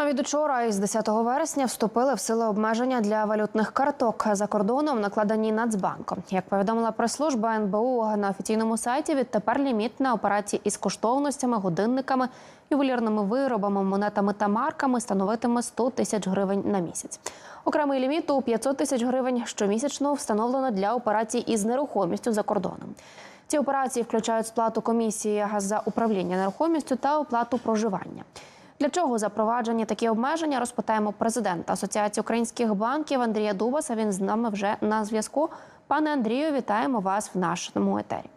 А від учора із 10 вересня вступили в силу обмеження для валютних карток за кордоном, накладені Нацбанком. Як повідомила прес-служба НБУ на офіційному сайті, відтепер ліміт на операції із коштовностями, годинниками, ювелірними виробами, монетами та марками становитиме 100 тисяч гривень на місяць. Окремий ліміт у 500 тисяч гривень щомісячно встановлено для операцій із нерухомістю за кордоном. Ці операції включають сплату комісії за управління нерухомістю та оплату проживання. Для чого запроваджені такі обмеження? Розпитаємо президента Асоціації українських банків Андрія Дубаса. Він з нами вже на зв'язку. Пане Андрію, вітаємо вас в нашому етері.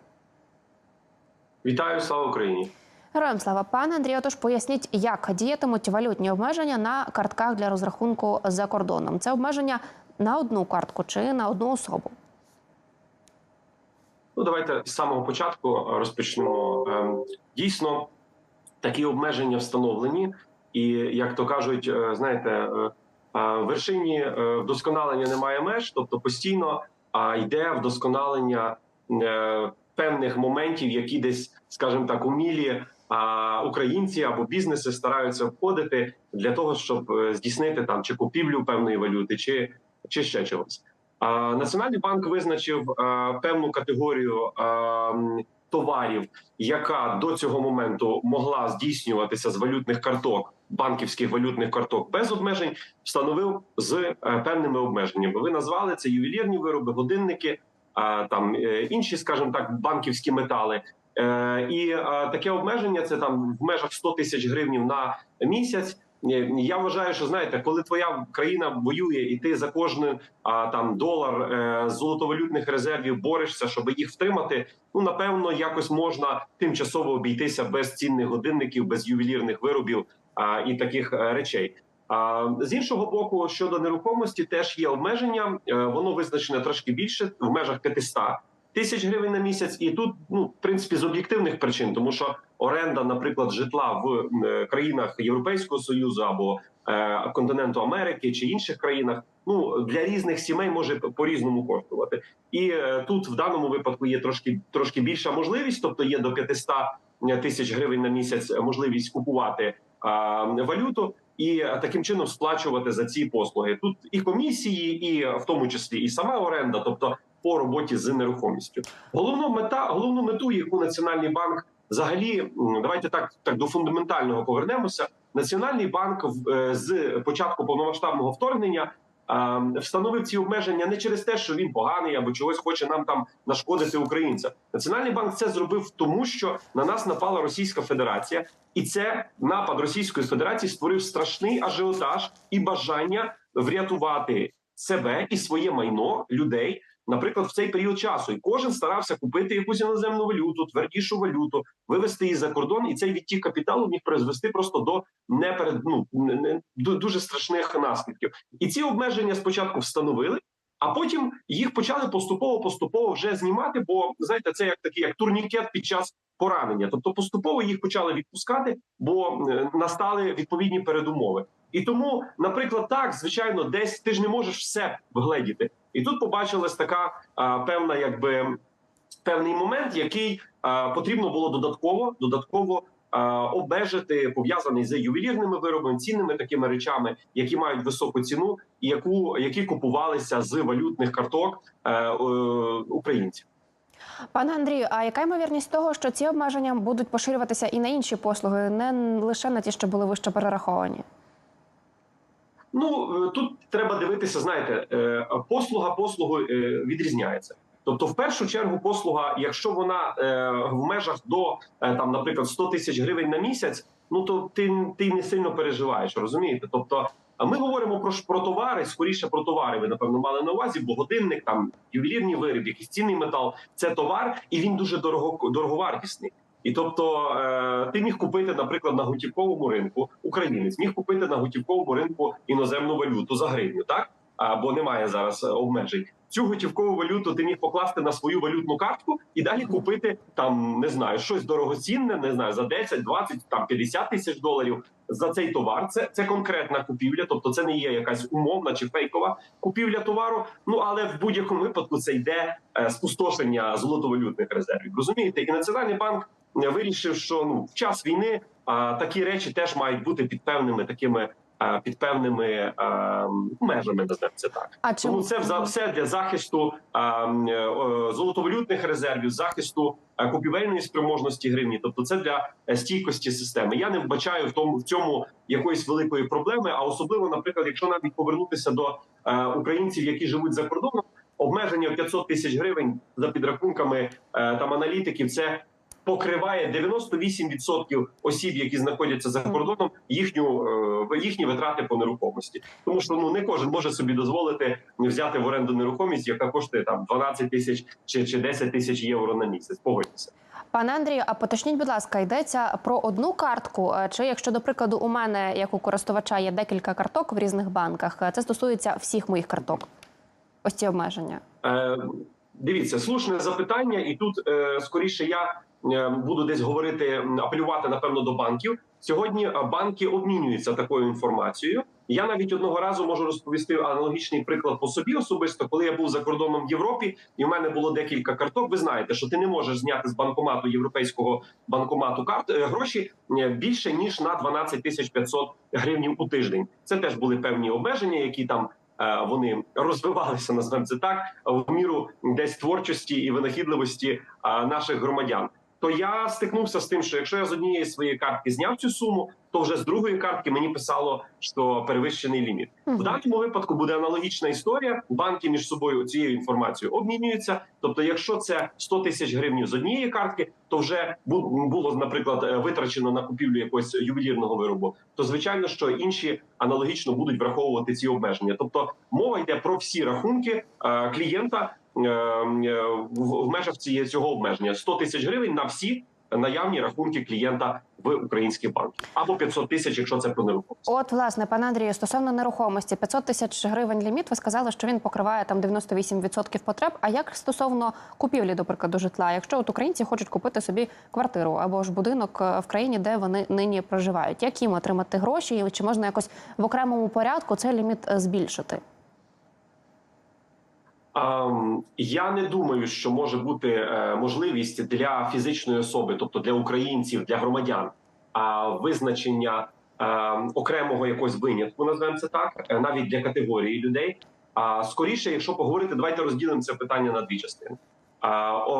Вітаю, слава Україні! Героям слава пане Андрію. Тож поясніть, як діятимуть валютні обмеження на картках для розрахунку за кордоном. Це обмеження на одну картку чи на одну особу. Ну, давайте з самого початку розпочнемо. Ем, Дійсно, такі обмеження встановлені, і як то кажуть, е, знаєте, е, е, в вершині вдосконалення немає меж, тобто постійно йде вдосконалення певних моментів, які десь, скажімо так, умілі українці або бізнеси стараються входити для того, щоб здійснити там чи купівлю певної валюти, чи, чи ще чогось. Національний банк визначив певну категорію товарів, яка до цього моменту могла здійснюватися з валютних карток, банківських валютних карток без обмежень, встановив з е, певними обмеженнями. Ви назвали це ювелірні вироби, годинники, а, там е, інші, скажімо так, банківські метали. Е, І е, таке обмеження це там в межах 100 тисяч гривень на місяць. Я вважаю, що знаєте, коли твоя країна воює, і ти за кожен а, там долар е, золотовалютних резервів борешся, щоб їх втримати. Ну напевно, якось можна тимчасово обійтися без цінних годинників, без ювелірних виробів а, і таких е, речей. А з іншого боку, щодо нерухомості, теж є обмеження. Е, Воно визначене трошки більше в межах 500 тисяч гривень на місяць, і тут, ну в принципі, з об'єктивних причин, тому що оренда, наприклад, житла в е, країнах Європейського союзу або е, континенту Америки чи інших країнах, ну для різних сімей може по різному коштувати. І е, тут в даному випадку є трошки трошки більша можливість, тобто є до 500 тисяч гривень на місяць можливість купувати а, валюту. І таким чином сплачувати за ці послуги тут і комісії, і в тому числі і сама оренда, тобто по роботі з нерухомістю. Головну мета, головну мету, яку Національний банк взагалі давайте так так до фундаментального повернемося. Національний банк е, з початку повномасштабного вторгнення встановив ці обмеження не через те, що він поганий або чогось хоче нам там нашкодити українцям. Національний банк це зробив тому, що на нас напала Російська Федерація, і це напад Російської Федерації створив страшний ажіотаж і бажання врятувати себе і своє майно людей. Наприклад, в цей період часу, і кожен старався купити якусь іноземну валюту, твердішу валюту, вивести її за кордон, і цей відтік капіталу міг призвести просто до неперед, ну, не- дуже страшних наслідків. І ці обмеження спочатку встановили, а потім їх почали поступово поступово вже знімати. Бо знаєте, це як такий як турнікет під час поранення. Тобто поступово їх почали відпускати, бо е, настали відповідні передумови. І тому, наприклад, так звичайно, десь ти ж не можеш все вгледіти. І тут побачилась така а, певна, якби певний момент, який а, потрібно було додатково додатково а, обмежити, пов'язаний з ювелірними виробами, цінними такими речами, які мають високу ціну, і яку які купувалися з валютних карток е, е, українців. Пане Андрію, а яка ймовірність того, що ці обмеження будуть поширюватися і на інші послуги, не лише на ті, що були вище перераховані? Ну е, тут треба дивитися. Знаєте, е, послуга послугою е, відрізняється. Тобто, в першу чергу, послуга, якщо вона в межах до там, наприклад, 100 тисяч гривень на місяць, ну то ти, ти не сильно переживаєш, розумієте? Тобто, ми говоримо про про товари, скоріше про товари. Ви напевно мали на увазі, бо годинник, там ювелірні вироби, якийсь цінний метал це товар, і він дуже дорого дороговартісний. І тобто е, ти міг купити, наприклад, на готівковому ринку українець міг купити на готівковому ринку іноземну валюту за гривню, так а, бо немає зараз е, обмежень. Цю готівкову валюту ти міг покласти на свою валютну картку і далі купити там не знаю щось дорогоцінне, не знаю за 10, 20, там 50 тисяч доларів за цей товар. Це це конкретна купівля, тобто це не є якась умовна чи фейкова купівля товару. Ну але в будь-якому випадку це йде е, спустошення золотовалютних резервів. Розумієте, і національний банк вирішив, що ну в час війни а, такі речі теж мають бути під певними такими під певними е, межами, називаємо це так. А чи Тому це все для захисту м, е, золотовалютних резервів, захисту купівельної спроможності гривні. Тобто, це для е, стійкості системи. Я не вбачаю в тому в цьому якоїсь великої проблеми. А особливо, наприклад, якщо навіть повернутися до е, українців, які живуть за кордоном, обмеження в 500 тисяч гривень за підрахунками там аналітиків, це. Покриває 98% осіб, які знаходяться за кордоном, їхню е, їхні витрати по нерухомості, тому що ну не кожен може собі дозволити взяти в оренду нерухомість, яка коштує там 12 тисяч чи, чи 10 тисяч євро на місяць. Погодьтеся. Пане Андрію, а поточніть, будь ласка, йдеться про одну картку? е, Чи якщо, до прикладу, у мене як у користувача є декілька карток в різних банках, е, це стосується всіх моїх карток? Ось ці обмеження. Е, дивіться, слушне запитання, і тут е, скоріше я буду десь говорити, апелювати напевно до банків. Сьогодні е, банки обмінюються такою інформацією. Я навіть одного разу можу розповісти аналогічний приклад по собі особисто, коли я був за кордоном в Європі, і в мене було декілька карток. Ви знаєте, що ти не можеш зняти з банкомату європейського банкомату карт е, гроші е, більше ніж на 12 тисяч 500 гривень у тиждень. Це теж були певні обмеження, які там е, вони розвивалися, назвемо це так, в міру десь творчості і винахідливості е, наших громадян. То я стикнувся з тим, що якщо я з однієї своєї картки зняв цю суму, то вже з другої картки мені писало, що перевищений ліміт. В даному випадку буде аналогічна історія. Банки між собою цією інформацією обмінюються. Тобто, якщо це 100 тисяч гривень з однієї картки, то вже було, наприклад, е, витрачено на купівлю якогось ювелірного виробу. То звичайно, що інші аналогічно будуть враховувати ці обмеження. Тобто, мова йде про всі рахунки е, клієнта в в межах цієї цього обмеження 100 тисяч гривень на всі наявні рахунки клієнта в українських банках або 500 тисяч, якщо це про нерухомість. От, власне, пане Андрію, стосовно нерухомості, 500 тисяч гривень ліміт. Ви сказали, що він покриває там 98% потреб. А як стосовно купівлі, до прикладу, житла? Якщо от українці хочуть купити собі квартиру або ж будинок е, в країні, де вони нині проживають, як їм отримати гроші, чи можна якось в окремому порядку цей ліміт е, збільшити? Я не думаю, що може бути е, можливість для фізичної особи, тобто для українців, для громадян, визначення е, окремого якогось винятку, назвемо це так, е, навіть для категорії людей. А скоріше, якщо поговорити, давайте розділимо це питання на дві частини.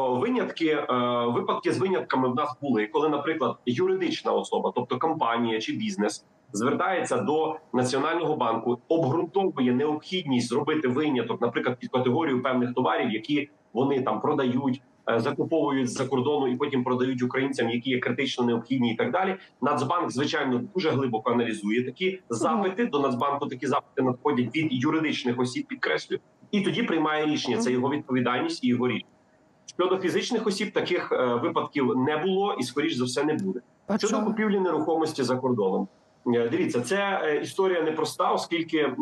Винятки, е, випадки з винятками в нас були, коли, наприклад, юридична особа, тобто компанія чи бізнес, звертається до національного банку, обґрунтовує необхідність зробити виняток, наприклад, під категорію певних товарів, які вони там продають, е, закуповують з-за кордону і потім продають українцям, які є критично необхідні, і так далі. Нацбанк, звичайно, дуже глибоко аналізує такі запити. До Нацбанку такі запити надходять від юридичних осіб, підкреслюю, і тоді приймає рішення. Це його відповідальність і його рішення. Щодо фізичних осіб, таких е, випадків не було і, скоріш за все, не буде. Щодо купівлі нерухомості за кордоном, дивіться, це е, історія непроста, оскільки е,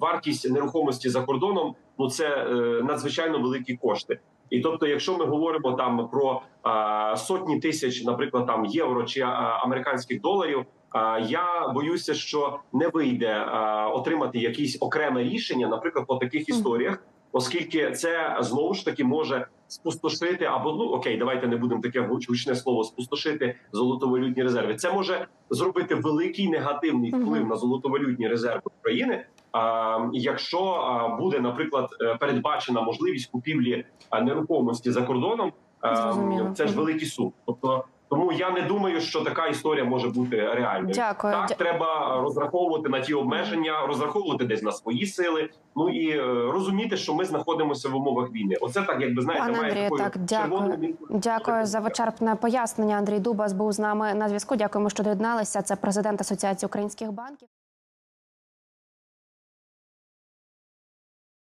вартість нерухомості за кордоном ну це е, надзвичайно великі кошти. І тобто, якщо ми говоримо там про сотні тисяч, наприклад, там євро чи американських доларів. Я боюся, що не вийде отримати якесь окреме рішення, наприклад, по таких історіях, оскільки це знову ж таки може спустошити або ну окей, давайте не будемо таке гуч- гучне слово спустошити золотовалютні резерви. Це може зробити великий негативний вплив на золотовалютні резерви України. А, якщо буде, наприклад, е, передбачена можливість купівлі нерухомості за кордоном, Зрозуміло. це ж великі великий суд. Тобто, тому я не думаю, що така історія може бути реальною. Дякую. Так, Дя- треба розраховувати на ті обмеження, розраховувати десь на свої сили. Ну і е, розуміти, що ми знаходимося в умовах війни. Оце так, якби знаєте, Пане має Андрію, так, дякую. Дякую за вичерпне пояснення. Андрій Дубас був з нами на зв'язку. Дякуємо, що доєдналися. Це президент Асоціації українських банків.